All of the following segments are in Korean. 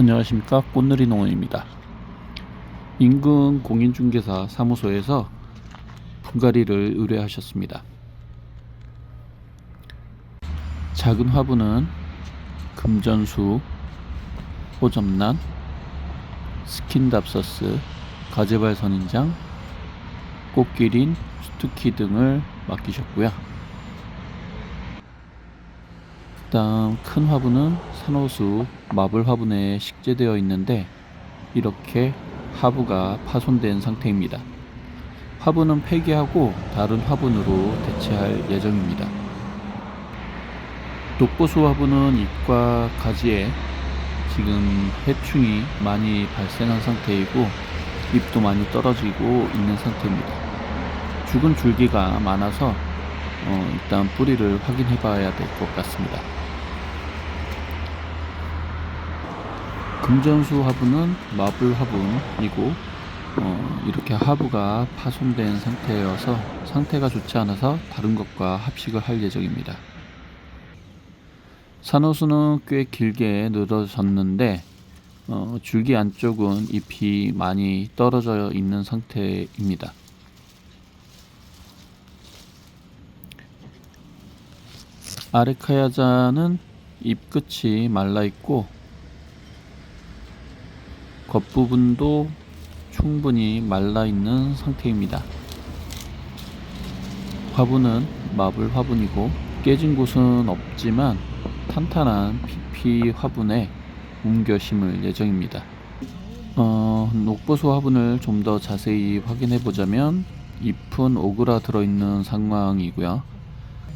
안녕하십니까 꽃누리 농원입니다. 인근 공인중개사 사무소에서 분갈이를 의뢰하셨습니다. 작은 화분은 금전수, 호접란, 스킨답서스, 가제발 선인장, 꽃기린, 스투키 등을 맡기셨고요. 그 다음 큰 화분은 산호수 마블 화분에 식재되어 있는데 이렇게 하부가 파손된 상태입니다. 화분은 폐기하고 다른 화분으로 대체할 예정입니다. 독보수 화분은 잎과 가지에 지금 해충이 많이 발생한 상태이고 잎도 많이 떨어지고 있는 상태입니다. 죽은 줄기가 많아서 어, 일단 뿌리를 확인해 봐야 될 것 같습니다. 금전수 화분은 마블 화분이고 어, 이렇게 하부가 파손된 상태여서 상태가 좋지 않아서 다른 것과 합식을 할 예정입니다. 산호수는 꽤 길게 늘어졌는데 어, 줄기 안쪽은 잎이 많이 떨어져 있는 상태입니다. 아레카야자는 잎 끝이 말라 있고 겉부분도 충분히 말라 있는 상태입니다. 화분은 마블 화분이고 깨진 곳은 없지만 탄탄한 PP 화분에 옮겨 심을 예정입니다. 어, 녹보수 화분을 좀 더 자세히 확인해 보자면 잎은 오그라들어 있는 상황이고요.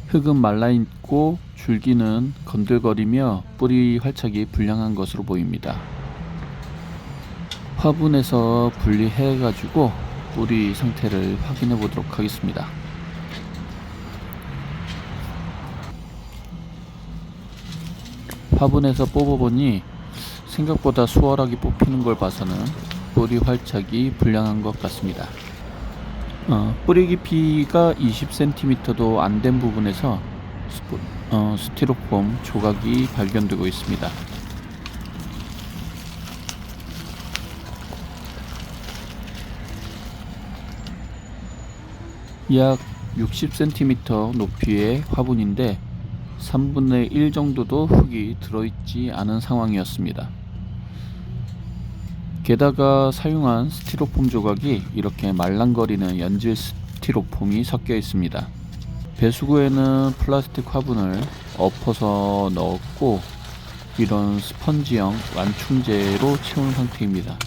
흙은 말라 있고 줄기는 건들거리며 뿌리 활착이 불량한 것으로 보입니다. 화분에서 분리해 가지고 뿌리 상태를 확인해 보도록 하겠습니다. 화분에서 뽑아보니 생각보다 수월하게 뽑히는 걸 봐서는 뿌리 활착이 불량한 것 같습니다. 어, 뿌리 깊이가 20cm도 안 된 부분에서 스포- 어, 스티로폼 조각이 발견되고 있습니다. 약 60cm 높이의 화분인데 3분의 1 정도도 흙이 들어있지 않은 상황이었습니다. 게다가 사용한 스티로폼 조각이 이렇게 말랑거리는 연질 스티로폼이 섞여 있습니다. 배수구에는 플라스틱 화분을 엎어서 넣었고 이런 스펀지형 완충제로 채운 상태입니다.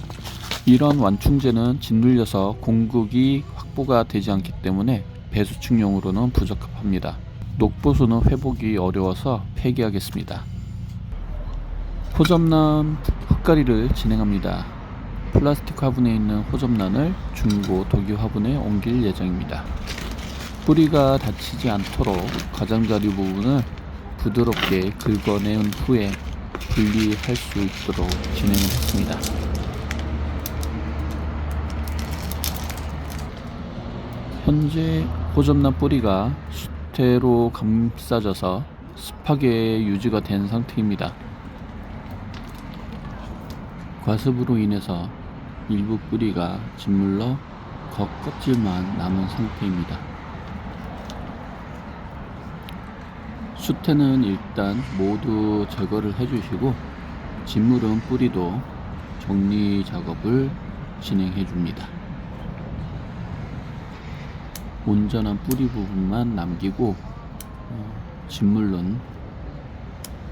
이런 완충제는 짓눌려서 공급이 확보가 되지 않기 때문에 배수충용으로는 부적합합니다. 녹보수는 회복이 어려워서 폐기하겠습니다. 호접란 흙가리를 진행합니다. 플라스틱 화분에 있는 호접란을 중고 독일 화분에 옮길 예정입니다. 뿌리가 다치지 않도록 가장자리 부분을 부드럽게 긁어내은 후에 분리할 수 있도록 진행을 했습니다. 현재 호접란 뿌리가 수태로 감싸져서 습하게 유지가 된 상태입니다. 과습으로 인해서 일부 뿌리가 짓물러 겉껍질만 남은 상태입니다. 수태는 일단 모두 제거를 해주시고 짓무른 뿌리도 정리 작업을 진행해 줍니다. 온전한 뿌리 부분만 남기고 어, 짓물른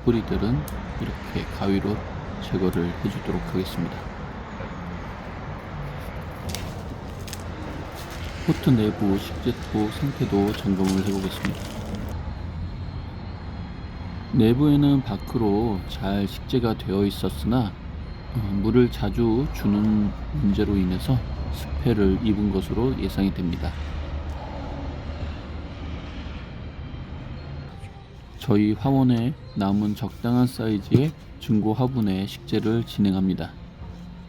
뿌리들은 이렇게 가위로 제거를 해주도록 하겠습니다. 포트 내부 식재포 상태도 점검을 해보겠습니다. 내부에는 밖으로 잘 식재가 되어 있었으나 어, 물을 자주 주는 문제로 인해서 습해를 입은 것으로 예상이 됩니다. 저희 화원에 남은 적당한 사이즈의 중고 화분에 식재를 진행합니다.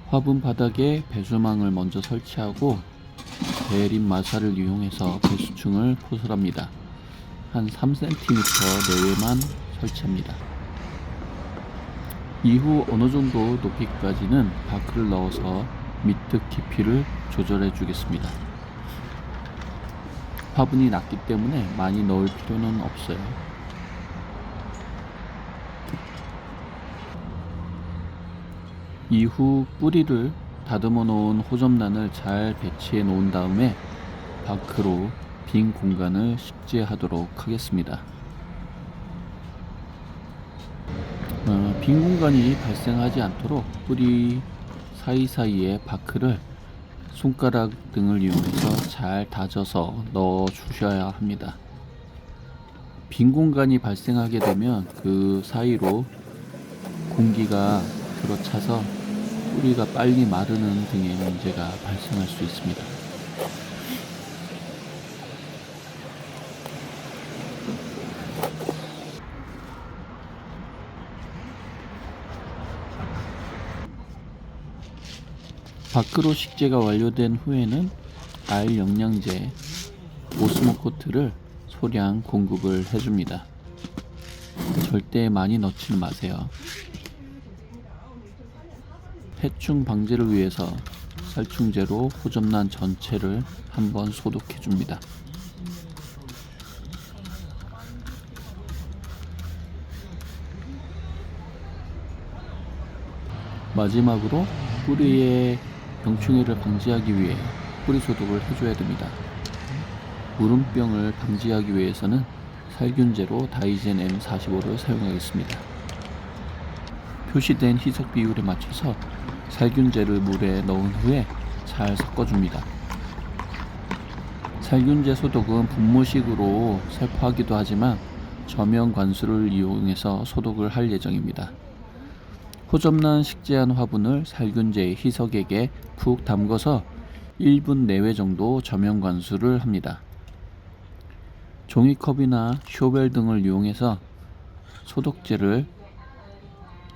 화분 바닥에 배수망을 먼저 설치하고 대림 마사를 이용해서 배수층을 포설합니다. 한 3cm 내외만 설치합니다. 이후 어느 정도 높이까지는 바크를 넣어서 밑트 깊이를 조절해 주겠습니다. 화분이 낮기 때문에 많이 넣을 필요는 없어요. 이후 뿌리를 다듬어 놓은 호접란을 잘 배치해 놓은 다음에 바크로 빈 공간을 식재하도록 하겠습니다. 어, 빈 공간이 발생하지 않도록 뿌리 사이사이에 바크를 손가락 등을 이용해서 잘 다져서 넣어 주셔야 합니다. 빈 공간이 발생하게 되면 그 사이로 공기가 들어차서 뿌리가 빨리 마르는 등의 문제가 발생할 수 있습니다. 밖으로 식재가 완료된 후에는 알 영양제 오스모코트를 소량 공급을 해줍니다. 절대 많이 넣지는 마세요. 해충 방지를 위해서 살충제로 호접란 전체를 한번 소독해 줍니다. 마지막으로 뿌리의 병충해를 방지하기 위해 뿌리 소독을 해줘야 됩니다. 무름병을 방지하기 위해서는 살균제로 다이젠 M45를 사용하겠습니다. 표시된 희석 비율에 맞춰서 살균제를 물에 넣은 후에 잘 섞어줍니다. 살균제 소독은 분무식으로 살포하기도 하지만 저면 관수를 이용해서 소독을 할 예정입니다. 호접란 식재한 화분을 살균제 희석액에 푹 담궈서 1분 내외 정도 저면 관수를 합니다. 종이컵이나 쇼벨 등을 이용해서 소독제를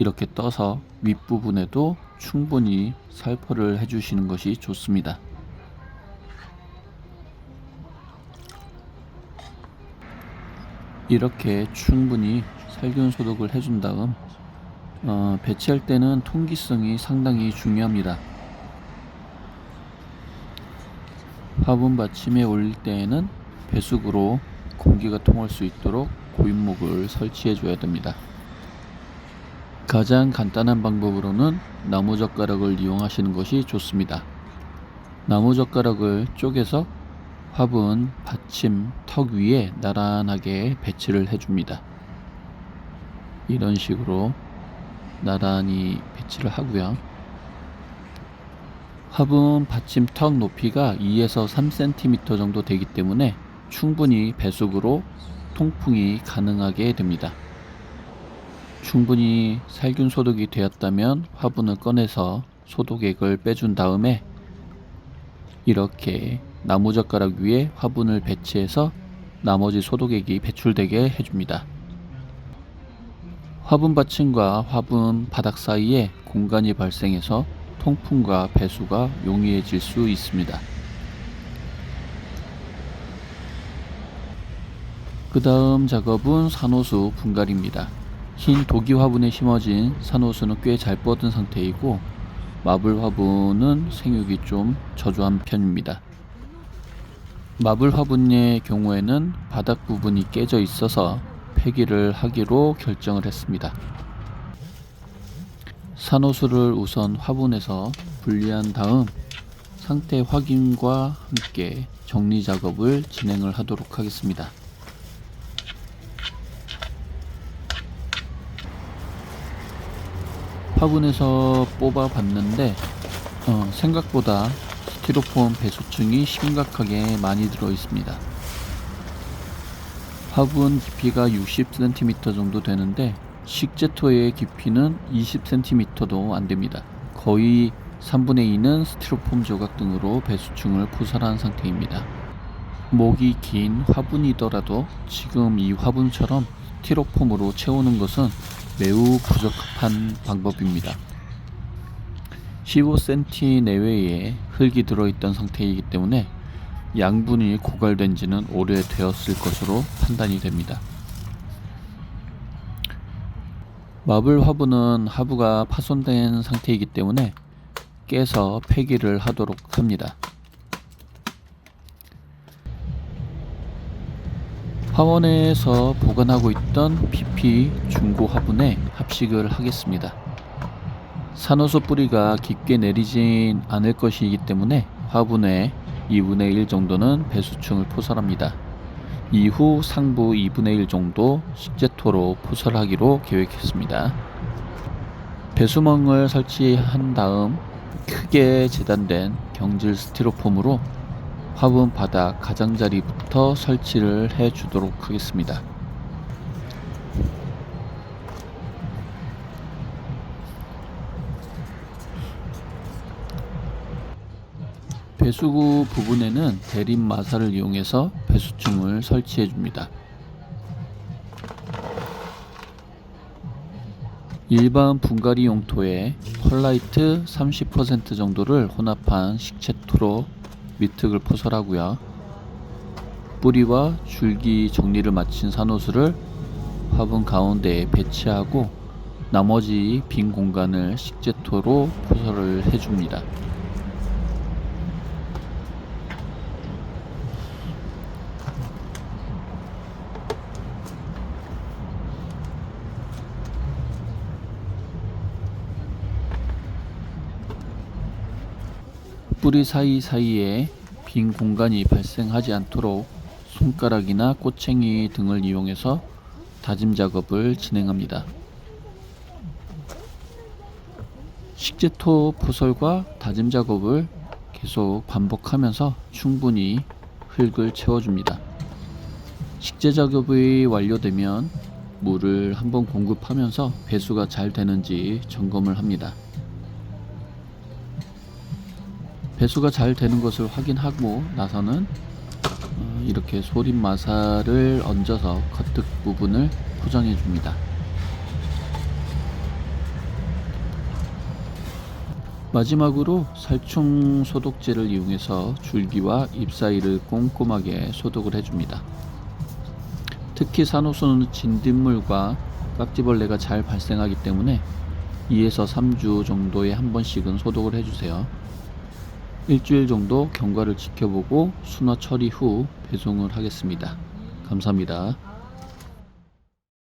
이렇게 떠서 윗부분에도 충분히 살포를 해주시는 것이 좋습니다. 이렇게 충분히 살균 소독을 해준 다음 어, 배치할 때는 통기성이 상당히 중요합니다. 화분 받침에 올릴 때에는 배수구로 공기가 통할 수 있도록 고인목을 설치해 줘야 됩니다. 가장 간단한 방법으로는 나무젓가락을 이용하시는 것이 좋습니다. 나무젓가락을 쪼개서 화분 받침 턱 위에 나란하게 배치를 해줍니다. 이런 식으로 나란히 배치를 하고요. 화분 받침 턱 높이가 2에서 3cm 정도 되기 때문에 충분히 배수구로 통풍이 가능하게 됩니다. 충분히 살균 소독이 되었다면 화분을 꺼내서 소독액을 빼준 다음에 이렇게 나무젓가락 위에 화분을 배치해서 나머지 소독액이 배출되게 해줍니다. 화분 받침과 화분 바닥 사이에 공간이 발생해서 통풍과 배수가 용이해질 수 있습니다. 그 다음 작업은 산호수 분갈입니다. 흰 도기 화분에 심어진 산호수는 꽤 잘 뻗은 상태이고 마블 화분은 생육이 좀 저조한 편입니다. 마블 화분의 경우에는 바닥 부분이 깨져 있어서 폐기를 하기로 결정을 했습니다. 산호수를 우선 화분에서 분리한 다음 상태 확인과 함께 정리 작업을 진행을 하도록 하겠습니다. 화분에서 뽑아 봤는데 어, 생각보다 스티로폼 배수층이 심각하게 많이 들어 있습니다. 화분 깊이가 60cm 정도 되는데 식재토의 깊이는 20cm도 안 됩니다. 거의 3분의 2는 스티로폼 조각 등으로 배수층을 포설한 상태입니다. 목이 긴 화분이더라도 지금 이 화분처럼 스티로폼으로 채우는 것은 매우 부적합한 방법입니다. 15cm 내외에 흙이 들어있던 상태이기 때문에 양분이 고갈된 지는 오래 되었을 것으로 판단이 됩니다. 마블 화분은 하부가 파손된 상태이기 때문에 깨서 폐기를 하도록 합니다. 화원에서 보관하고 있던 PP 중고 화분에 합식을 하겠습니다. 산호수 뿌리가 깊게 내리진 않을 것이기 때문에 화분의 2분의 1 정도는 배수층을 포설합니다. 이후 상부 2분의 1 정도 식재토로 포설하기로 계획했습니다. 배수멍을 설치한 다음 크게 재단된 경질 스티로폼으로 화분 바닥 가장자리부터 설치를 해 주도록 하겠습니다. 배수구 부분에는 대립 마사를 이용해서 배수층을 설치해 줍니다. 일반 분갈이 용토에 펄라이트 30% 정도를 혼합한 식채토로 미특을 포설하고요. 뿌리와 줄기 정리를 마친 산호수를 화분 가운데에 배치하고 나머지 빈 공간을 식재토로 포설을 해줍니다. 뿌리 사이사이에 빈 공간이 발생하지 않도록 손가락이나 꼬챙이 등을 이용해서 다짐 작업을 진행합니다. 식재토 포설과 다짐 작업을 계속 반복하면서 충분히 흙을 채워줍니다. 식재 작업이 완료되면 물을 한번 공급하면서 배수가 잘 되는지 점검을 합니다. 배수가 잘 되는 것을 확인하고 나서는 어, 이렇게 소림 마사를 얹어서 겉흙 부분을 포장해 줍니다. 마지막으로 살충 소독제를 이용해서 줄기와 잎 사이를 꼼꼼하게 소독을 해줍니다. 특히 산호수는 진딧물과 깍지벌레가 잘 발생하기 때문에 2에서 3주 정도에 한 번씩은 소독을 해주세요. 일주일 정도 경과를 지켜보고 순화 처리 후 배송을 하겠습니다. 감사합니다.